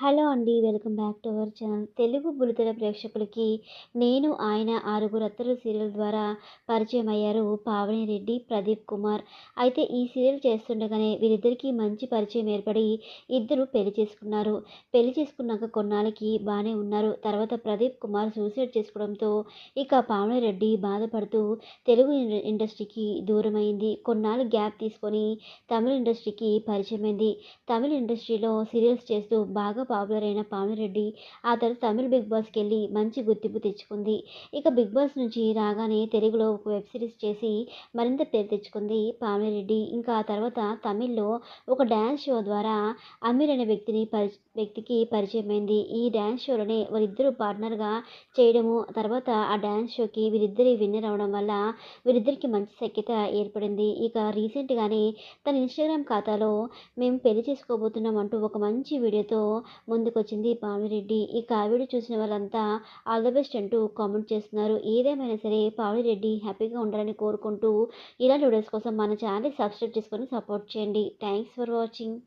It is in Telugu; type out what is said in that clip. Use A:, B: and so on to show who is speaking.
A: హలో అండి. Welcome back to our channel. Telugu బుల్లితెర ప్రేక్షకులకి 'నేను ఆయన ఆరుగురు అత్తలు' సీరియల్ ద్వారా పరిచయం అయ్యారు పావని రెడ్డి, ప్రదీప్ కుమార్. అయితే ఈ సీరియల్ చేస్తుండగానే వీరిద్దరికీ మంచి పరిచయం ఏర్పడి ఇద్దరు పెళ్ళి చేసుకున్నారు. పెళ్ళి చేసుకున్నాక కొన్నాళ్ళకి బాగానే ఉన్నారు. తర్వాత ప్రదీప్ కుమార్ సూసైడ్ చేసుకోవడంతో ఇక పావని రెడ్డి బాధపడుతూ తెలుగు ఇండస్ట్రీకి దూరమైంది. కొన్నాళ్ళు గ్యాప్ తీసుకొని తమిళ ఇండస్ట్రీకి పరిచయమైంది. తమిళ ఇండస్ట్రీలో సీరియల్స్ చేస్తూ బాగా పాపులర్ అయిన పామిరెడ్డి ఆ తర్వాత తమిళ బిగ్ బాస్కి వెళ్ళి మంచి గుర్తింపు తెచ్చుకుంది. ఇక బిగ్ బాస్ నుంచి రాగానే తెలుగులో ఒక వెబ్ సిరీస్ చేసి మరింత పేరు తెచ్చుకుంది పామిరెడ్డి ఇంకా ఆ తర్వాత తమిళ్ళో ఒక డ్యాన్స్ షో ద్వారా అమీర్ అనే వ్యక్తిని పరి వ్యక్తికి పరిచయమైంది. ఈ డ్యాన్స్ షోలోనే వారిద్దరూ పార్ట్నర్గా చేయడము తర్వాత ఆ డ్యాన్స్ షోకి వీరిద్దరి విన్నర్ అవ్వడం వల్ల వీరిద్దరికి మంచి సఖ్యత ఏర్పడింది. ఇక రీసెంట్గానే తన ఇన్స్టాగ్రామ్ ఖాతాలో మేము పెళ్ళి చేసుకోబోతున్నాం అంటూ ఒక మంచి వీడియోతో ముందుకొచ్చింది పావిరెడ్డి ఇక ఆవిడ చూసిన వాళ్ళంతా ఆల్ ద బెస్ట్ అంటూ కామెంట్ చేస్తున్నారు. ఏదేమైనా సరే పావనిరెడ్డి హ్యాపీగా ఉండాలని కోరుకుంటూ ఇలాంటి వీడియోస్ కోసం మన ఛానల్ సబ్స్క్రైబ్ చేసుకొని సపోర్ట్ చేయండి. Thanks for watching.